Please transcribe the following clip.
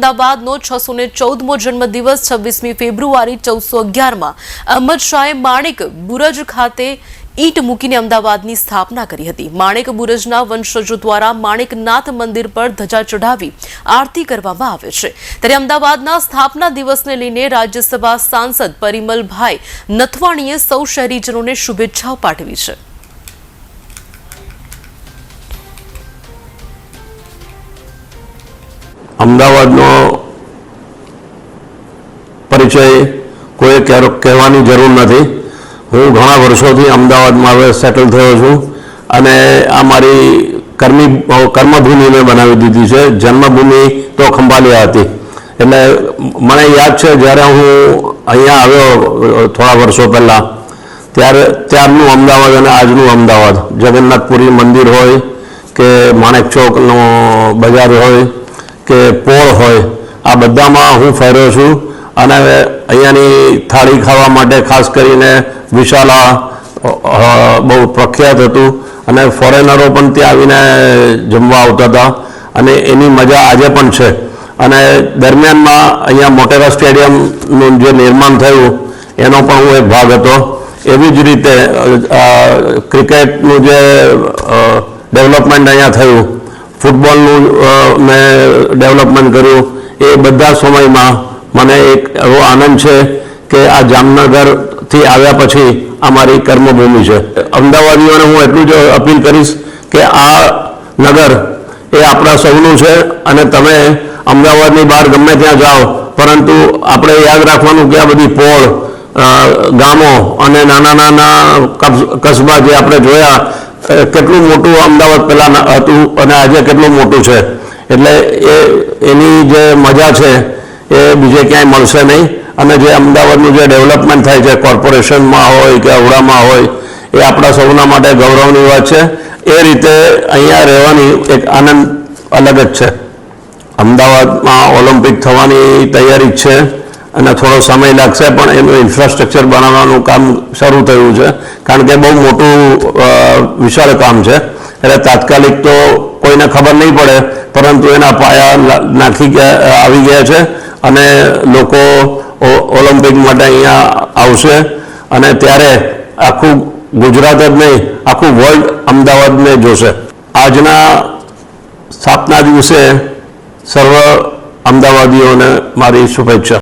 અમદાવાદનો છસો ને ચૌદમો જન્મદિવસ છવ્વીસમી ફેબ્રુઆરી ચૌદસો અગિયારમાં. અહમદ શાહે માણેક બુરજ ખાતે ઈંટ મૂકીને અમદાવાદની સ્થાપના કરી હતી. માણેક બુરજના વંશજો દ્વારા માણેકનાથ મંદિર પર ધજા ચઢાવી આરતી કરવામાં આવે છે. ત્યારે અમદાવાદના સ્થાપના દિવસને લઈને રાજ્યસભા સાંસદ પરિમલભાઈ નથવાણીએ સૌ શહેરીજનોને શુભેચ્છાઓ પાઠવી છે. અમદાવાદનો પરિચય કોઈ કહેવાની જરૂર નથી. હું ઘણા વર્ષોથી અમદાવાદમાં હવે સેટલ થયો છું અને આ મારી કર્મી કર્મભૂમિ મેં બનાવી દીધી છે. જન્મભૂમિ તો ખંભાલિયા હતી. એટલે મને યાદ છે, જ્યારે હું અહીંયા આવ્યો થોડા વર્ષો પહેલાં, ત્યારે ત્યારનું અમદાવાદ અને આજનું અમદાવાદ. જગન્નાથપુરી મંદિર હોય કે માણેક ચોકનો બજાર હોય કે પોળ હોય, આ બધામાં હું ફેર્યો છું અને અહીંયાની થાળી ખાવા માટે ખાસ કરીને વિશાલા બહુ પ્રખ્યાત હતું અને ફોરેનરો પણ ત્યાં આવીને જમવા આવતા હતા અને એની મજા આજે પણ છે. અને દરમિયાનમાં અહીંયા મોટેરા સ્ટેડિયમનું જે નિર્માણ થયું, એનો પણ હું એક ભાગ હતો. એવી જ રીતે ક્રિકેટનું જે ડેવલપમેન્ટ અહીંયા થયું ફૂટબોલનું મેં ડેવલપમેન્ટ કર્યું. એ બધા સમયમાં મને એક એવો આનંદ છે કે આ જામનગરથી આવ્યા પછી આ મારી કર્મભૂમિ છે. અમદાવાદીઓને હું એટલું જ અપીલ કરીશ કે આ નગર એ આપણા સૌનું છે અને તમે અમદાવાદની બહાર ગમે ત્યાં જાઓ, પરંતુ આપણે યાદ રાખવાનું કે આ બધી પોળ ગામો અને નાના નાના કસ- કસ્બા જે આપણે જોયા કેટલું મોટું અમદાવાદ પહેલાં હતું અને આજે કેટલું મોટું છે? એટલે એ, એની જે મજા છે, એ બીજે ક્યાંય મળશે નહીં. અને જે અમદાવાદનું જે ડેવલપમેન્ટ થાય છે, કોર્પોરેશનમાં હોય કે અવડામાં હોય, એ આપણા સૌના માટે ગૌરવની વાત છે. એ રીતે અહીંયા રહેવાની એક આનંદ અલગ જ છે. અમદાવાદમાં ઓલિમ્પિક થવાની તૈયારી છે. અને થોડો સમય લાગશે, પણ એનું ઇન્ફ્રાસ્ટ્રક્ચર બનાવવાનું કામ શરૂ થયું છે. કારણ કે બહુ મોટું વિશાળ કામ છે. એટલે તાત્કાલિક તો કોઈને ખબર નહીં પડે, પરંતુ એના પાયા નાખી ગયા, આવી ગયા છે. અને લોકો ઓલિમ્પિક માટે અહીંયા આવશે. અને ત્યારે આખું ગુજરાત જ નહીં, આખું વર્લ્ડ અમદાવાદને જોશે. આજના સ્થાપના દિવસે સર્વ અમદાવાદીઓને મારી શુભેચ્છા.